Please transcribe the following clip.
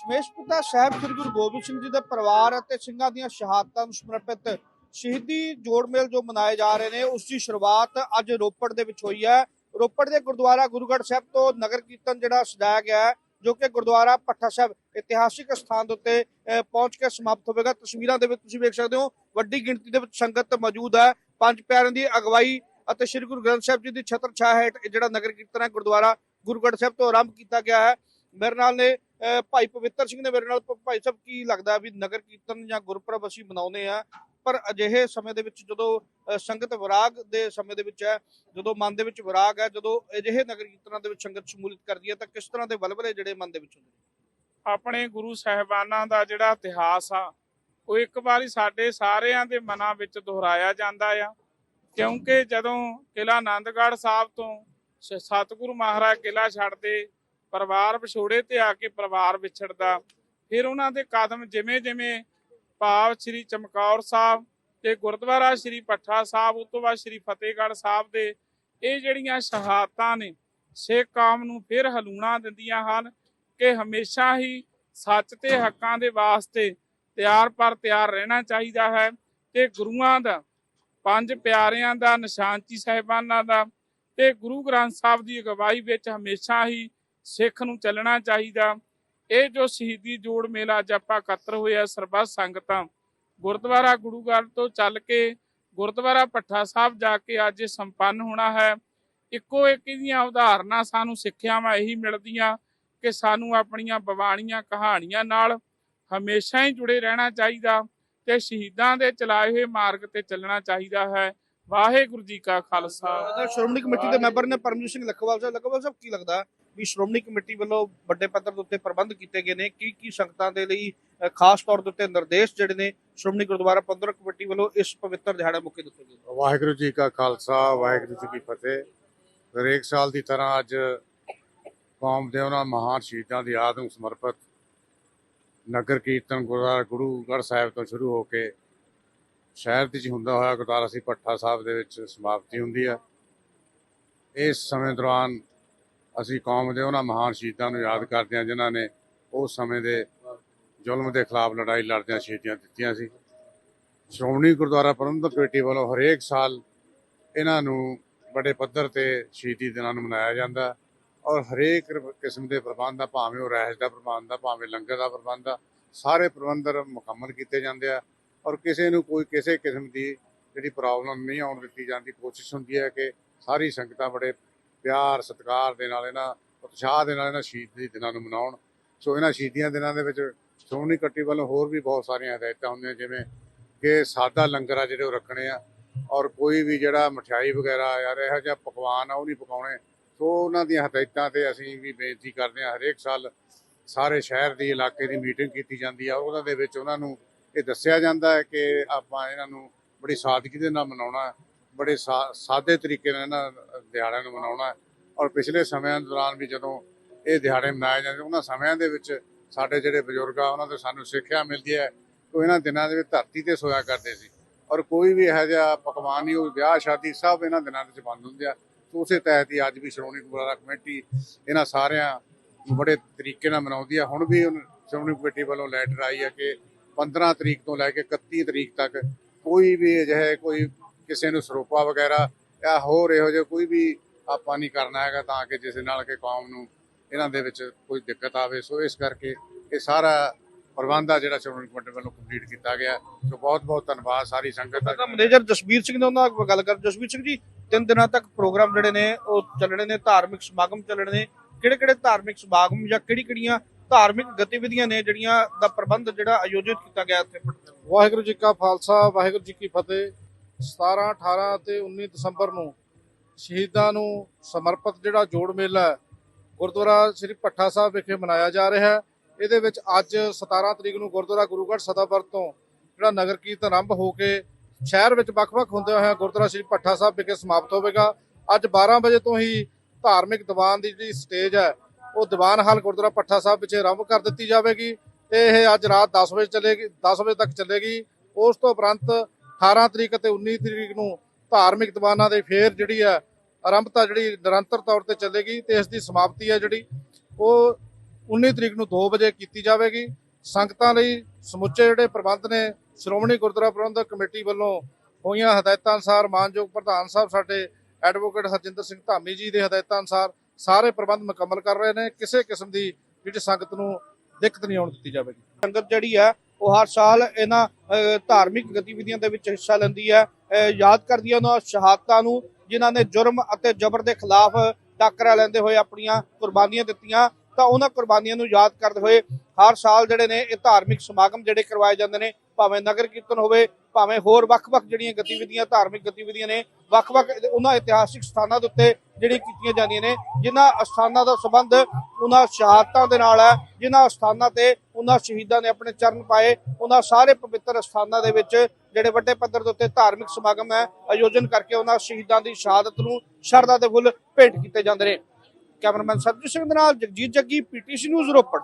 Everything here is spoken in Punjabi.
ਦਸ਼ਮੇਸ਼ ਪਿਤਾ ਸਾਹਿਬ ਸ੍ਰੀ ਗੁਰੂ ਗੋਬਿੰਦ ਸਿੰਘ ਜੀ ਦੇ ਪਰਿਵਾਰ ਅਤੇ ਸਿੰਘਾਂ ਦੀਆਂ ਸ਼ਹਾਦਤਾਂ ਨੂੰ ਸਮਰਪਿਤ ਸ਼ਹੀਦੀ ਜੋੜ ਮੇਲ ਜੋ ਮਨਾਏ ਜਾ ਰਹੇ ਨੇ, ਉਸ ਦੀ ਸ਼ੁਰੂਆਤ ਅੱਜ ਰੋਪੜ ਦੇ ਵਿੱਚ ਹੋਈ ਹੈ। ਰੋਪੜ ਦੇ ਗੁਰਦੁਆਰਾ ਗੁਰੂਗੜ੍ਹ ਸਾਹਿਬ ਤੋਂ ਨਗਰ ਕੀਰਤਨ ਜਿਹੜਾ ਸਜਾਇਆ ਗਿਆ ਹੈ, ਜੋ ਕਿ ਗੁਰਦੁਆਰਾ ਪੱਠਾ ਸਾਹਿਬ ਇਤਿਹਾਸਿਕ ਸਥਾਨ ਦੇ ਉੱਤੇ ਪਹੁੰਚ ਕੇ ਸਮਾਪਤ ਹੋਵੇਗਾ। ਤਸਵੀਰਾਂ ਦੇ ਵਿੱਚ ਤੁਸੀਂ ਵੇਖ ਸਕਦੇ ਹੋ, ਵੱਡੀ ਗਿਣਤੀ ਦੇ ਵਿੱਚ ਸੰਗਤ ਮੌਜੂਦ ਹੈ। ਪੰਜ ਪਿਆਰਿਆਂ ਦੀ ਅਗਵਾਈ ਅਤੇ ਸ੍ਰੀ ਗੁਰੂ ਗ੍ਰੰਥ ਸਾਹਿਬ ਜੀ ਦੀ ਛਤਰ ਛਾਇਆ ਹੇਠ ਜਿਹੜਾ ਨਗਰ ਕੀਰਤਨ ਹੈ, ਗੁਰਦੁਆਰਾ ਗੁਰੂਗੜ੍ਹ ਸਾਹਿਬ ਤੋਂ ਆਰੰਭ ਕੀਤਾ ਗਿਆ ਹੈ। ਮੇਰੇ ਨਾਲ ਨੇ ਭਾਈ ਪਵਿੱਤਰ ਸਿੰਘ ਨੇ ਮੇਰੇ ਨਾਲ ਭਾਈ ਸਾਹਿਬ ਕੀ ਲੱਗਦਾ ਵੀ ਨਗਰ ਕੀਰਤਨ ਜਾਂ ਗੁਰਪੁਰਬ ਅਸੀਂ ਮਨਾਉਂਦੇ ਆ ਪਰ ਅਜਿਹੇ ਸਮੇਂ ਦੇ ਵਿੱਚ ਜਦੋਂ ਸੰਗਤ ਵਿਰਾਗ ਦੇ ਸਮੇਂ ਦੇ ਵਿੱਚ ਹੈ, ਜਦੋਂ ਮਨ ਦੇ ਵਿੱਚ ਵਿਰਾਗ ਹੈ, ਜਦੋਂ ਅਜਿਹੇ ਨਗਰ ਕੀਰਤਨਾਂ ਦੇ ਵਿੱਚ ਸੰਗਤ ਸ਼ਮੂਲੀਅਤ ਕਰਦੀ ਹੈ, ਤਾਂ ਕਿਸ ਤਰ੍ਹਾਂ ਦੇ ਵਲਵਲੇ ਜਿਹੜੇ ਮਨ ਦੇ ਵਿੱਚ ਹੁੰਦੇ ਨੇ? ਆਪਣੇ ਗੁਰੂ ਸਾਹਿਬਾਨਾਂ ਦਾ ਜਿਹੜਾ ਇਤਿਹਾਸ ਆ, ਉਹ ਇੱਕ ਵਾਰੀ ਸਾਡੇ ਸਾਰਿਆਂ ਦੇ ਮਨਾਂ ਵਿੱਚ ਦੁਹਰਾਇਆ ਜਾਂਦਾ ਆ। ਕਿਉਂਕਿ ਜਦੋਂ ਕਿਲਾ ਆਨੰਦਗੜ੍ਹ ਸਾਹਿਬ ਤੋਂ ਸਤਿਗੁਰੂ ਮਹਾਰਾਜ ਕਿਲਾ ਛੱਡਦੇ ਪਰਿਵਾਰ ਵਿਛੋੜੇ ਤੇ ਆ ਕੇ ਪਰਿਵਾਰ ਵਿਛੜਦਾ। ਫਿਰ ਉਹਨਾਂ ਦੇ ਕਦਮ ਜਿਵੇਂ ਜਿਵੇਂ ਭਾਵ ਸ੍ਰੀ ਚਮਕੌਰ ਸਾਹਿਬ ਤੇ ਗੁਰਦੁਆਰਾ ਸ੍ਰੀ ਪੱਠਾ ਸਾਹਿਬ, ਉਸ ਤੋਂ ਬਾਅਦ ਸ੍ਰੀ ਫਤਿਹਗੜ੍ਹ ਸਾਹਿਬ ਦੇ ਇਹ ਜਿਹੜੀਆਂ ਸ਼ਹਾਦਤਾਂ ਨੇ, ਸਿੱਖ ਕੌਮ ਨੂੰ ਫਿਰ ਹਲੂਣਾ ਦਿੰਦੀਆਂ ਹਨ ਕਿ ਹਮੇਸ਼ਾ ਹੀ ਸੱਚ ਤੇ ਹੱਕਾਂ ਦੇ ਵਾਸਤੇ ਤਿਆਰ ਪਰ ਤਿਆਰ ਰਹਿਣਾ ਚਾਹੀਦਾ ਹੈ ਤੇ ਗੁਰੂਆਂ ਦਾ, ਪੰਜ ਪਿਆਰਿਆਂ ਦਾ ਨਿਸ਼ਾਨਚੀ ਸਾਹਿਬਾਨਾਂ ਦਾ ਤੇ ਗੁਰੂ ਗ੍ਰੰਥ ਸਾਹਿਬ ਦੀ ਅਗਵਾਈ ਵਿੱਚ ਹਮੇਸ਼ਾ ਹੀ ਸਿੱਖ ਨੂੰ ਚੱਲਣਾ ਚਾਹੀਦਾ। ਇਹ ਜੋ ਸ਼ਹੀਦੀ ਜੋੜ ਮੇਲਾ ਅੱਜ ਆਪਾਂ ਇਕੱਤਰ ਹੋਇਆ ਸਰਬੱਤ ਸੰਗਤਾਂ, ਗੁਰਦੁਆਰਾ ਗੁਰੂਗੜ੍ਹ ਤੋਂ ਚੱਲ ਕੇ ਗੁਰਦੁਆਰਾ ਪੱਠਾ ਸਾਹਿਬ ਜਾ ਕੇ ਅੱਜ ਸੰਪੰਨ ਹੋਣਾ ਹੈ। ਇੱਕੋ ਇੱਕ ਦੀਆਂ ਉਦਾਹਰਨਾਂ ਸਾਨੂੰ ਸਿੱਖਿਆਵਾਂ ਇਹੀ ਮਿਲਦੀਆਂ ਕਿ ਸਾਨੂੰ ਆਪਣੀਆਂ ਬਵਾਣੀਆਂ ਕਹਾਣੀਆਂ ਨਾਲ ਹਮੇਸ਼ਾ ਹੀ ਜੁੜੇ ਰਹਿਣਾ ਚਾਹੀਦਾ ਤੇ ਸ਼ਹੀਦਾਂ ਦੇ ਚਲਾਏ ਹੋਏ ਮਾਰਗ ਤੇ ਚੱਲਣਾ ਚਾਹੀਦਾ ਹੈ। ਵਾਹਿਗੁਰੂ ਜੀ ਕਾ ਖਾਲਸਾ। ਸ਼੍ਰੋਮਣੀ ਕਮੇਟੀ ਦੇ ਮੈਂਬਰ ਨੇ ਪਰਮਜੀਤ ਸਿੰਘ ਲੱਖੋਵਾਲ ਸਾਹਿਬ। ਲੱਖੋਵਾਲ ਸਾਹਿਬ, ਕੀ ਲੱਗਦਾ? ਵੀ ਸ਼੍ਰੋਮਣੀ ਕਮੇਟੀ ਵੱਲੋਂ ਵੱਡੇ ਪੱਧਰ ਦੇ ਉੱਤੇ ਪ੍ਰਬੰਧ ਕੀਤੇ ਗਏ ਨੇ। ਕੀ ਕੀ ਸੰਗਤਾਂ ਦੇ ਲਈ ਖਾਸ ਤੌਰ ਦੇ ਉੱਤੇ ਨਿਰਦੇਸ਼ ਜਿਹੜੇ ਨੇ ਸ਼੍ਰੋਮਣੀ ਗੁਰਦੁਆਰਾ ਪ੍ਰਬੰਧਕ ਕਮੇਟੀ ਵੱਲੋਂ ਇਸ ਪਵਿੱਤਰ ਦਿਹਾੜੇ ਮੌਕੇ ਦਿੱਤੇ ਗਏ ਵਾਹਿਗੁਰੂ ਜੀ ਕਾ ਖਾਲਸਾ, ਵਾਹਿਗੁਰੂ ਜੀ ਕੀ ਫਤਿਹ। ਹਰੇਕ ਸਾਲ ਦੀ ਤਰ੍ਹਾਂ ਅੱਜ ਕੌਮ ਦੇ ਉਹਨਾਂ ਮਹਾਨ ਸ਼ਹੀਦਾਂ ਦੀ ਯਾਦ ਨੂੰ ਸਮਰਪਿਤ ਨਗਰ ਕੀਰਤਨ ਗੁਰਦੁਆਰਾ ਗੁਰੂਗੜ੍ਹ ਸਾਹਿਬ ਤੋਂ ਸ਼ੁਰੂ ਹੋ ਕੇ ਸ਼ਹਿਰ ਵਿੱਚ ਹੁੰਦਾ ਹੋਇਆ ਗੁਰਦੁਆਰਾ ਸਿੰਘ ਪੱਠਾ ਸਾਹਿਬ ਦੇ ਵਿੱਚ ਸਮਾਪਤੀ ਹੁੰਦੀ ਹੈ। ਇਸ ਸਮੇਂ ਦੌਰਾਨ ਅਸੀਂ ਕੌਮ ਦੇ ਉਹਨਾਂ ਮਹਾਨ ਸ਼ਹੀਦਾਂ ਨੂੰ ਯਾਦ ਕਰਦੇ ਹਾਂ ਜਿਨ੍ਹਾਂ ਨੇ ਉਸ ਸਮੇਂ ਦੇ ਜ਼ੁਲਮ ਦੇ ਖਿਲਾਫ ਲੜਾਈ ਲੜਦਿਆਂ ਸ਼ਹੀਦੀਆਂ ਦਿੱਤੀਆਂ ਸੀ। ਸ਼੍ਰੋਮਣੀ ਗੁਰਦੁਆਰਾ ਪ੍ਰਬੰਧਕ ਕਮੇਟੀ ਵੱਲੋਂ ਹਰੇਕ ਸਾਲ ਇਹਨਾਂ ਨੂੰ ਬੜੇ ਪੱਧਰ ਤੇ ਸ਼ਹੀਦੀ ਦਿਨਾਂ ਨੂੰ ਮਨਾਇਆ ਜਾਂਦਾ ਔਰ ਹਰੇਕ ਕਿਸਮ ਦੇ ਪ੍ਰਬੰਧ ਆ, ਭਾਵੇਂ ਉਹ ਰਹਿਸ਼ ਦਾ ਪ੍ਰਬੰਧ ਆ, ਭਾਵੇਂ ਲੰਗਰ ਦਾ ਪ੍ਰਬੰਧ ਆ, ਸਾਰੇ ਪ੍ਰਬੰਧਰ ਮੁਕੰਮਲ ਕੀਤੇ ਜਾਂਦੇ ਆ ਔਰ ਕਿਸੇ ਨੂੰ ਕੋਈ ਕਿਸੇ ਕਿਸਮ ਦੀ ਜਿਹੜੀ ਪ੍ਰੋਬਲਮ ਨਹੀਂ ਆਉਣ ਦਿੱਤੀ ਜਾਂਦੀ, ਕੋਸ਼ਿਸ਼ ਹੁੰਦੀ ਹੈ ਕਿ ਸਾਰੀ ਸੰਗਤਾਂ ਬੜੇ ਪਿਆਰ, ਸਤਿਕਾਰ ਦੇ ਨਾਲ ਇਹਨਾਂ, ਉਤਸ਼ਾਹ ਦੇ ਨਾਲ ਇਹਨਾਂ ਸ਼ਹੀਦੀ ਦਿਨਾਂ ਨੂੰ ਮਨਾਉਣ। ਸੋ ਇਹਨਾਂ ਸ਼ਹੀਦੀਆਂ ਦਿਨਾਂ ਦੇ ਵਿੱਚ ਸ਼੍ਰੋਮਣੀ ਕਮੇਟੀ ਵੱਲੋਂ ਹੋਰ ਵੀ ਬਹੁਤ ਸਾਰੀਆਂ ਹਦਾਇਤਾਂ ਹੁੰਦੀਆਂ, ਜਿਵੇਂ ਕਿ ਸਾਦਾ ਲੰਗਰ ਆ ਜਿਹੜੇ ਉਹ ਰੱਖਣੇ ਆ, ਔਰ ਕੋਈ ਵੀ ਜਿਹੜਾ ਮਠਿਆਈ ਵਗੈਰਾ ਯਾਰ ਇਹੋ ਜਿਹਾ ਪਕਵਾਨ ਆ, ਉਹ ਨਹੀਂ ਪਕਾਉਣੇ। ਸੋ ਉਹਨਾਂ ਦੀਆਂ ਹਦਾਇਤਾਂ ਤੇ ਅਸੀਂ ਵੀ ਬੇਨਤੀ ਕਰਦੇ ਹਾਂ, ਹਰੇਕ ਸਾਲ ਸਾਰੇ ਸ਼ਹਿਰ ਦੀ, ਇਲਾਕੇ ਦੀ ਮੀਟਿੰਗ ਕੀਤੀ ਜਾਂਦੀ ਆ। ਉਹਨਾਂ ਦੇ ਵਿੱਚ ਉਹਨਾਂ ਨੂੰ ਇਹ ਦੱਸਿਆ ਜਾਂਦਾ ਹੈ ਕਿ ਆਪਾਂ ਇਹਨਾਂ ਨੂੰ ਬੜੀ ਸਾਦਗੀ ਦੇ ਨਾਲ ਮਨਾਉਣਾ, ਬੜੇ ਸਾ- ਸਾਦੇ ਤਰੀਕੇ ਨਾਲ ਇਹਨਾਂ ਦਿਹਾੜਿਆਂ ਨੂੰ ਮਨਾਉਣਾ ਔਰ ਪਿਛਲੇ ਸਮਿਆਂ ਦੌਰਾਨ ਵੀ ਜਦੋਂ ਇਹ ਦਿਹਾੜੇ ਮਨਾਏ ਜਾਂਦੇ, ਉਹਨਾਂ ਸਮਿਆਂ ਦੇ ਵਿੱਚ ਸਾਡੇ ਜਿਹੜੇ ਬਜ਼ੁਰਗ ਆ, ਉਹਨਾਂ ਤੋਂ ਸਾਨੂੰ ਸਿੱਖਿਆ ਮਿਲਦੀ ਹੈ। ਕਿ ਇਹਨਾਂ ਦਿਨਾਂ ਦੇ ਵਿੱਚ ਧਰਤੀ ਤੇ ਸੋਇਆ ਕਰਦੇ ਸੀ। ਔਰ ਕੋਈ ਵੀ ਇਹੋ ਜਿਹਾ ਪਕਵਾਨ ਨਹੀਂ, ਉਹ ਵਿਆਹ, ਸ਼ਾਦੀ ਸਭ ਇਹਨਾਂ ਦਿਨਾਂ ਦੇ ਵਿੱਚ ਬੰਦ ਹੁੰਦੇ ਆ। ਉਸੇ ਤਹਿਤ ਹੀ ਅੱਜ ਵੀ ਸ਼੍ਰੋਮਣੀ ਗੁਰਦੁਆਰਾ ਕਮੇਟੀ ਇਹਨਾਂ ਸਾਰਿਆਂ ਬੜੇ ਤਰੀਕੇ ਨਾਲ ਮਨਾਉਂਦੀ ਆ। ਹੁਣ ਵੀ ਸ਼੍ਰੋਮਣੀ ਕਮੇਟੀ ਵੱਲੋਂ ਲੈਟਰ ਆਈ ਹੈ ਕਿ 15 ਤਰੀਕ ਤੋਂ ਲੈ ਕੇ 31 ਤਰੀਕ ਤੱਕ ਕੋਈ ਵੀ ਅਜਿਹੇ ਕੋਈ ਕਿਸੇ ਨੂੰ ਸਰੋਪਾ ਵਗੈਰਾ ਜਾਂ ਹੋਰ ਇਹੋ ਜਿਹਾ ਕੋਈ ਵੀ ਆਪਾਂ ਨਹੀਂ ਕਰਨਾ ਹੈਗਾ ਤਾਂ ਕਿ ਜਿਸ ਨਾਲ ਕਿ ਕੌਮ ਨੂੰ ਇਹਨਾਂ ਦੇ ਵਿੱਚ ਕੋਈ ਦਿੱਕਤ ਆਵੇ। ਸੋ ਇਸ ਕਰਕੇ ਇਹ ਸਾਰਾ ਪ੍ਰਬੰਧ ਆ ਜਿਹੜਾ ਸ਼੍ਰੋਮਣੀ ਕਮੇਟੀ ਵੱਲੋਂ ਕੰਪਲੀਟ ਕੀਤਾ ਗਿਆ। ਸੋ ਬਹੁਤ ਬਹੁਤ ਧੰਨਵਾਦ ਸਾਰੀ ਸੰਗਤ ਦਾ। ਮੈਨੇਜਰ ਜਸਵੀਰ ਸਿੰਘ ਨੇ ਉਹਨਾਂ ਨਾਲ ਗੱਲ ਕਰ ਜਸਵੀਰ ਸਿੰਘ ਜੀ ਤਿੰਨ ਦਿਨਾਂ ਤੱਕ ਪ੍ਰੋਗਰਾਮ ਜਿਹੜੇ ਨੇ ਉਹ ਚੱਲਣੇ ਨੇ ਧਾਰਮਿਕ ਸਮਾਗਮ ਚੱਲਣੇ ਨੇ। ਕਿਹੜੇ ਕਿਹੜੇ ਧਾਰਮਿਕ ਸਮਾਗਮ ਜਾਂ ਕਿਹੜੀ ਕਿਹੜੀਆਂ ਧਾਰਮਿਕ ਗਤੀਵਿਧੀਆਂ ਨੇ ਜਿਹੜੀਆਂ ਦਾ ਪ੍ਰਬੰਧ ਜਿਹੜਾ ਆਯੋਜਿਤ ਕੀਤਾ ਗਿਆ ਇੱਥੇ? ਵਾਹਿਗੁਰੂ ਜੀ ਕਾ ਖਾਲਸਾ ਵਾਹਿਗੁਰੂ ਜੀ ਕੀ ਫਤਿਹ। 17 18 ਤੇ 19 ਦਸੰਬਰ ਨੂੰ ਸ਼ਹੀਦਾਂ ਨੂੰ ਸਮਰਪਿਤ ਜਿਹੜਾ ਜੋੜ ਮੇਲਾ ਹੈ, ਗੁਰਦੁਆਰਾ ਸ੍ਰੀ ਭੱਠਾ ਸਾਹਿਬ ਵਿਖੇ ਮਨਾਇਆ ਜਾ ਰਿਹਾ ਹੈ। ਇਹਦੇ ਵਿੱਚ ਅੱਜ 17 ਤਰੀਕ ਨੂੰ ਗੁਰਦੁਆਰਾ ਗੁਰੂਗੜ੍ਹ ਸਦਾਬਰ ਤੋਂ ਜਿਹੜਾ ਨਗਰ ਕੀਰਤਨ ਆਰੰਭ ਹੋ ਕੇ ਸ਼ਹਿਰ ਵਿੱਚ ਵੱਖ-ਵੱਖ ਹੁੰਦੇ ਹੋਏ ਗੁਰਦੁਆਰਾ ਸ੍ਰੀ ਭੱਠਾ ਸਾਹਿਬ ਵਿਖੇ ਸਮਾਪਤ ਹੋਵੇਗਾ। ਅੱਜ 12 ਵਜੇ ਤੋਂ ਹੀ ਧਾਰਮਿਕ ਦੀਵਾਨ ਦੀ ਜਿਹੜੀ ਸਟੇਜ ਹੈ, ਉਹ ਦੀਵਾਨ ਹਾਲ ਗੁਰਦੁਆਰਾ ਭੱਠਾ ਸਾਹਿਬ ਵਿੱਚ ਆਰੰਭ ਕਰ ਦਿੱਤੀ ਜਾਵੇਗੀ ਤੇ ਇਹ ਅੱਜ ਰਾਤ 10 ਵਜੇ ਚੱਲੇਗੀ 10 ਵਜੇ ਤੱਕ ਚੱਲੇਗੀ। ਉਸ ਤੋਂ ਉਪਰੰਤ 18 ਤਰੀਕ ਅਤੇ 19 ਤਰੀਕ ਨੂੰ ਧਾਰਮਿਕ ਦੀਵਾਨਾਂ ਦੇ ਫੇਰ ਜਿਹੜੀ ਹੈ, ਆਰੰਭਤਾ ਜਿਹੜੀ ਨਿਰੰਤਰ ਤੌਰ ਤੇ ਚੱਲੇਗੀ ਤੇ ਇਸ ਦੀ ਸਮਾਪਤੀ ਹੈ ਜਿਹੜੀ, ਉਹ 19 ਤਰੀਕ ਨੂੰ 2 ਵਜੇ ਕੀਤੀ ਜਾਵੇਗੀ। ਸੰਗਤਾਂ ਲਈ ਸਮੁੱਚੇ ਜਿਹੜੇ ਪ੍ਰਬੰਧ ਨੇ, ਸ਼੍ਰੋਮਣੀ ਗੁਰਦੁਆਰਾ ਪ੍ਰਬੰਧਕ ਕਮੇਟੀ ਵੱਲੋਂ ਹੋਈਆਂ ਹਦਾਇਤਾਂ ਅਨੁਸਾਰ ਮਾਨਯੋਗ ਪ੍ਰਧਾਨ ਸਾਹਿਬ, ਸਾਡੇ ਐਡਵੋਕੇਟ ਹਰਜਿੰਦਰ ਸਿੰਘ ਧਾਮੀ ਜੀ ਦੇ ਹਦਾਇਤਾਂ ਅਨੁਸਾਰ ਸਾਰੇ ਪ੍ਰਬੰਧ ਮੁਕੰਮਲ ਕਰ ਰਹੇ ਨੇ। ਕਿਸੇ ਕਿਸਮ ਦੀ ਜਿਹੜੀ ਸੰਗਤ ਨੂੰ ਦਿੱਕਤ ਨਹੀਂ ਆਉਣ ਦਿੱਤੀ ਜਾਵੇਗੀ। ਸੰਗਤ ਜਿਹੜੀ ਹੈ ਉਹ ਹਰ ਸਾਲ ਇਹਨਾਂ ਧਾਰਮਿਕ ਗਤੀਵਿਧੀਆਂ ਦੇ ਵਿੱਚ ਹਿੱਸਾ ਲੈਂਦੀ ਹੈ। ਯਾਦ ਕਰਦੀ ਹੈ ਉਹਨਾਂ ਸ਼ਹਾਦਤਾਂ ਨੂੰ, ਜਿਨ੍ਹਾਂ ਨੇ ਜੁਰਮ ਅਤੇ ਜ਼ਬਰ ਦੇ ਖਿਲਾਫ ਟਾਕਰਾ ਲੈਂਦੇ ਹੋਏ ਆਪਣੀਆਂ ਕੁਰਬਾਨੀਆਂ ਦਿੱਤੀਆਂ। ਤਾਂ ਉਹਨਾਂ ਕੁਰਬਾਨੀਆਂ ਨੂੰ ਯਾਦ ਕਰਦੇ ਹੋਏ ਹਰ ਸਾਲ ਜਿਹੜੇ ਨੇ ਇਹ ਧਾਰਮਿਕ ਸਮਾਗਮ ਜਿਹੜੇ ਕਰਵਾਏ ਜਾਂਦੇ ਨੇ, ਭਾਵੇਂ ਨਗਰ ਕੀਰਤਨ ਹੋਵੇ ਭਾਵੇਂ ਹੋਰ ਵੱਖ-ਵੱਖ ਜਿਹੜੀਆਂ ਗਤੀਵਿਧੀਆਂ, ਧਾਰਮਿਕ ਗਤੀਵਿਧੀਆਂ ਨੇ, ਵੱਖ-ਵੱਖ ਉਹਨਾਂ ਇਤਿਹਾਸਿਕ ਸਥਾਨਾਂ ਦੇ ਉੱਤੇ ਜਿਹੜੀ ਕੀਤੀਆਂ ਜਾਂਦੀਆਂ ਨੇ, ਜਿਨ੍ਹਾਂ ਸਥਾਨਾਂ ਦਾ ਸੰਬੰਧ ਉਹਨਾਂ ਸ਼ਹਾਦਤਾਂ ਦੇ ਨਾਲ ਹੈ, ਜਿਨ੍ਹਾਂ ਸਥਾਨਾਂ ਤੇ ਉਹਨਾਂ ਸ਼ਹੀਦਾਂ ਨੇ ਆਪਣੇ ਚਰਨ ਪਾਏ, ਉਹਨਾਂ ਸਾਰੇ ਪਵਿੱਤਰ ਸਥਾਨਾਂ ਦੇ ਵਿੱਚ ਜਿਹੜੇ ਵੱਡੇ ਪੱਧਰ ਦੇ ਉੱਤੇ ਧਾਰਮਿਕ ਸਮਾਗਮ ਹੈ, ਆਯੋਜਨ ਕਰਕੇ ਉਹਨਾਂ ਸ਼ਹੀਦਾਂ ਦੀ ਸ਼ਹਾਦਤ ਨੂੰ ਸ਼ਰਧਾ ਦੇ ਫੁੱਲ ਭੇਟ ਕੀਤੇ ਜਾਂਦੇ ਨੇ। ਕੈਮਰਾਮੈਨ ਸਰਜੀਤ ਸਿੰਘ ਦੇ ਨਾਲ ਜਗਜੀਤ ਜੱਗੀ, ਪੀਟੀਸੀ ਨਿਊਜ਼ ਰੋਪੜ।